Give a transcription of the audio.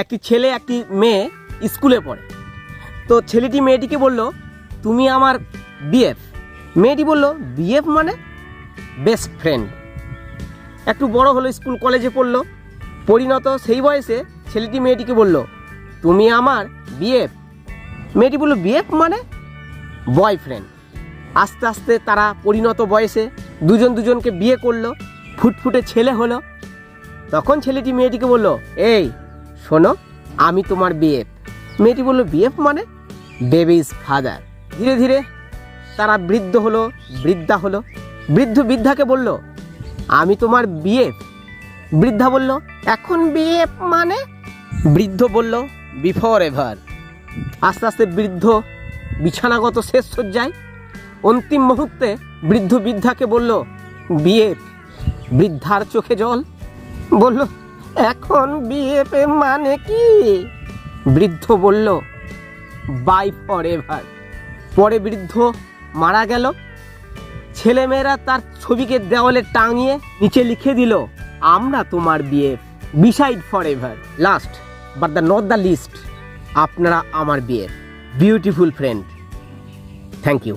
একটি ছেলে, একটি মেয়ে স্কুলে পড়ে। তো ছেলেটি মেয়েটিকে বলল, তুমি আমার বিএফ। মেয়েটি বলল, বিএফ মানে বেস্ট ফ্রেন্ড। একটু বড় হলো, স্কুল কলেজে পড়ল। পরিণত সেই বয়সে ছেলেটি মেয়েটিকে বলল, তুমি আমার বিএফ। মেয়েটি বলল, বিএফ মানে বয়ফ্রেন্ড। আস্তে আস্তে তারা পরিণত বয়সে দুজন দুজনকে বিয়ে করল, ফুটফুটে ছেলে হলো। তখন ছেলেটি মেয়েটিকে বলল, এই শোনো, আমি তোমার বিএফ মেয়েটি বলল বিএফ মানে? বেবি ইজ ফাদার ধীরে ধীরে তারা বৃদ্ধ হলো, বৃদ্ধা হলো। বৃদ্ধ বৃদ্ধাকে বলল, আমি তোমার বিএফ বৃদ্ধা বলল, এখন বিএফ মানে? বৃদ্ধ বলল বিফোর এভার আস্তে আস্তে বৃদ্ধ বিছানাগত শেষ সজ্জায় অন্তিম মুহূর্তে বৃদ্ধ বৃদ্ধাকে বলল বিএফ বৃদ্ধার চোখে জল। বলল এখন বিএফ মানে কি? বৃদ্ধ বলল, বাই ফর এভার পরে বৃদ্ধ মারা গেল। ছেলেমেয়েরা তার ছবিকে দেওয়ালে টাঙিয়ে নিচে লিখে দিল, আমরা তোমার বিয়ে beside forever last but the not the least আপনারা আমার বিয়ে বিউটিফুল ফ্রেন্ড থ্যাংক ইউ